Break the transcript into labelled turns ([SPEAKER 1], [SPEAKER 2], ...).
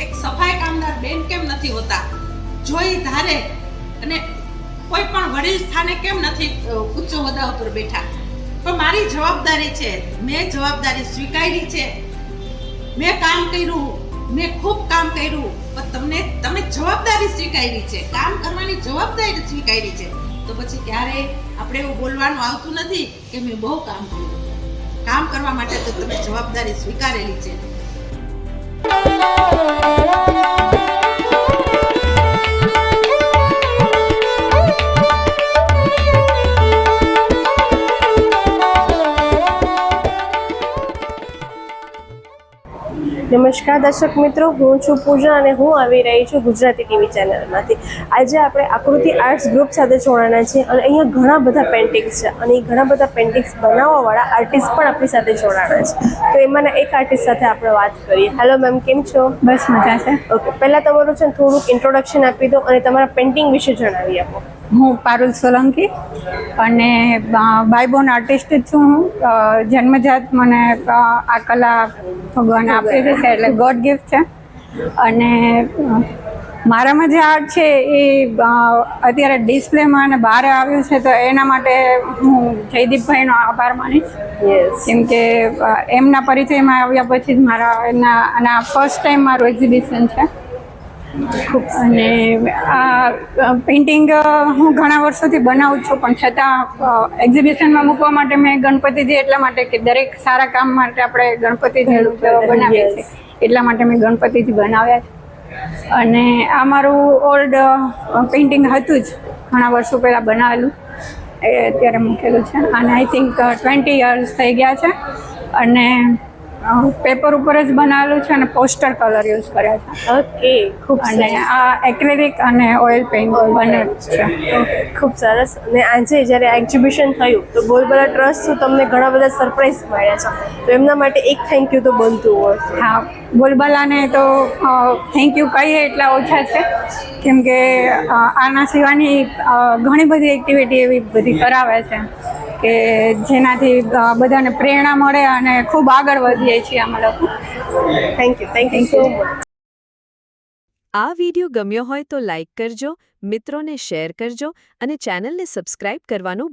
[SPEAKER 1] એક સફાઈ કામદાર બેન કેમ નથી હોતા? જોઈ, ધારે અને કોઈ પણ વડીલ સ્થાને કેમ નથી? ઉચ્ચ હોદ્દા ઉપર બેઠા. પણ મારી જવાબદારી છે, મેં જવાબદારી સ્વીકારી છે. મેં કામ કર્યું, મેં ખૂબ કામ કર્યું, પણ તમને, તમે જવાબદારી સ્વીકારી છે. કામ કરવાની જવાબદારી સ્વીકારી છે. તો પછી ક્યારે આપણે એવું બોલવાનું આવતું નથી કે મેં બહુ કામ કર્યું? કામ કરવા માટે તો તમે જવાબદારી સ્વીકારેલી છે. Thank you.
[SPEAKER 2] નમસ્કાર દર્શક મિત્રો હું છું પૂજા અને હું આવી રહી છું ગુજરાતી ટીવી ચેનલમાંથી. આજે આપણે આકૃતિ આર્ટ્સ ગ્રુપ સાથે જોડાના છે અને અહીંયા ઘણા બધા પેઇન્ટિંગ્સ છે અને એ ઘણા બધા પેઇન્ટિંગ્સ બનાવવાવાળા આર્ટિસ્ટ પણ આપણી સાથે જોડાના છે. તો એમાંના એક આર્ટિસ્ટ સાથે આપણે વાત કરીએ. હેલો મેમ કેમ છો?
[SPEAKER 3] બસ મજા છે.
[SPEAKER 2] ઓકે પહેલાં તમારું છે થોડુંક ઇન્ટ્રોડક્શન આપી દો અને તમારા પેઇન્ટિંગ વિશે જણાવી આપો.
[SPEAKER 3] હું પારુલ સોલંકી અને બાયબોન આર્ટિસ્ટ જ છું હું. જન્મજાત મને આ કલા ભગવાન આપેલી છે એટલે ગોડ ગિફ્ટ છે. અને મારામાં જે આર્ટ છે એ અત્યારે ડિસ્પ્લેમાં અને બહાર આવ્યું છે તો એના માટે હું જયદીપભાઈનો આભાર માનીશ. કેમ કે એમના પરિચયમાં આવ્યા પછી જ મારા એના અને ફર્સ્ટ ટાઈમ મારું એક્ઝિબિશન છે. અને આ પેઇન્ટિંગ હું ઘણા વર્ષોથી બનાવું છું પણ છતાં એક્ઝિબિશનમાં મૂકવા માટે મેં ગણપતિજી એટલા માટે કે દરેક સારા કામ માટે આપણે ગણપતિજી બનાવીએ છીએ. એટલા માટે મેં ગણપતિજી બનાવ્યા છે. અને આ મારું ઓલ્ડ પેઇન્ટિંગ હતું જ ઘણા વર્ષો પહેલાં બનાવેલું. એ અત્યારે મૂકેલું છે. અને આઈ થિંક ટ્વેન્ટી યર્સ થઈ ગયા છે. અને પેપર ઉપર જ બનાવેલું છે અને પોસ્ટર કલર યુઝ કર્યા છે.
[SPEAKER 2] ઓકે ખૂબ
[SPEAKER 3] અને આ એક્રેલિક અને ઓઇલ પેઇન્ટ બંને છે.
[SPEAKER 2] ખૂબ સરસ. અને આજે જ્યારે એક્ઝિબિશન થયું તો બોલબલા ટ્રસ્ટ તમને ઘણા બધા સરપ્રાઈઝ મળ્યા છે. તો એમના માટે એક થેન્ક યુ તો બનતું હોય.
[SPEAKER 3] હા બોલબલાને તો થેન્ક યુ કહીએ એટલા ઓછા છે. કેમ કે આના સિવાયની ઘણી બધી એક્ટિવિટી એવી બધી કરાવે છે. કે જેનાથી બધાને પ્રેરણા મળે અને ખૂબ આગળ વધીએ છીએ અમે લોકો.
[SPEAKER 2] Thank you thank you so much
[SPEAKER 4] આ વિડિયો ગમ્યો હોય તો લાઇક કરજો મિત્રોને શેર કરજો અને ચેનલને સબસ્ક્રાઇબ કરવાનું